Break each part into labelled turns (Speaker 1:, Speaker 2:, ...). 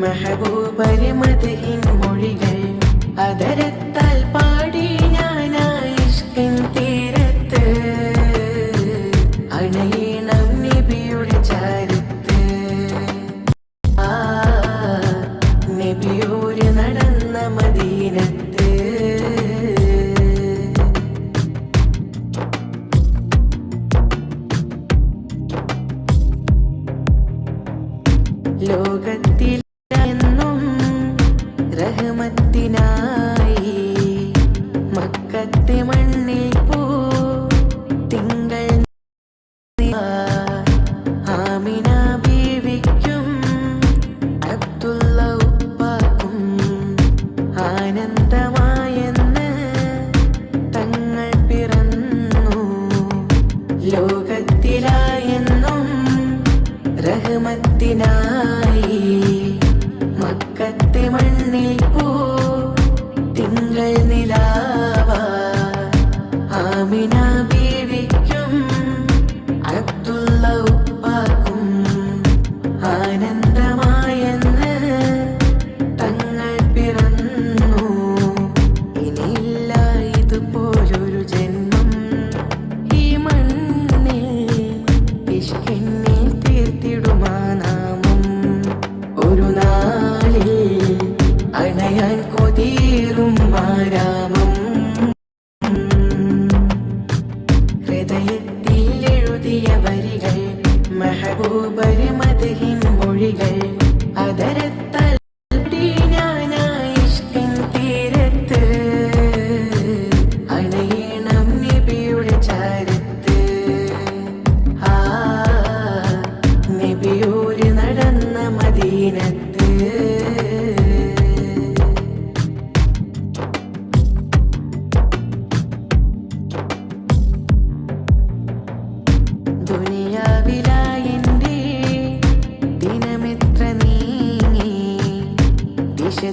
Speaker 1: മെഹബൂബര് മധുഹിൻ മൊഴികൾ അതരത്താൽ ആനന്ദമായെന്ന് തങ്ങൾ പിറന്നു. ലോകത്തിലായെന്നും റഹ്മത്തിനായി മെഹബൂബര് മൊഴികൾ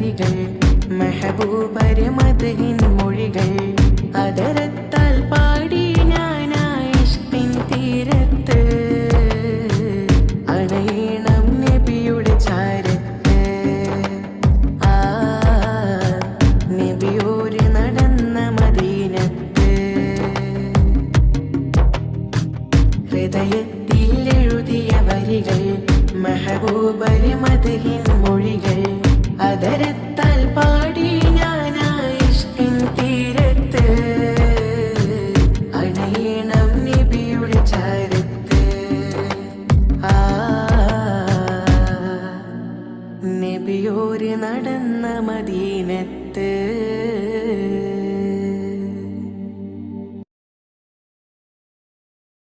Speaker 1: വരികൾ മെഹബൂബര് മധുഹിൻ മൊഴികൾ. അതരത്താൽ പാടി ഞാൻ ഇഷ്കിൻ തീരത്ത്. ഹൃദയത്തിൽ എഴുതിയ വരികൾ മെഹബൂബര് മധുഹിൻ മൊഴികൾ. അതരത്താൽ പാടി ഞാൻ ഇഷ്കിൻ തീരത്ത്. അണയണം നബിയുടെ ചാരത്ത്. ആ നബിയോര് നടന്ന മദീനത്ത്.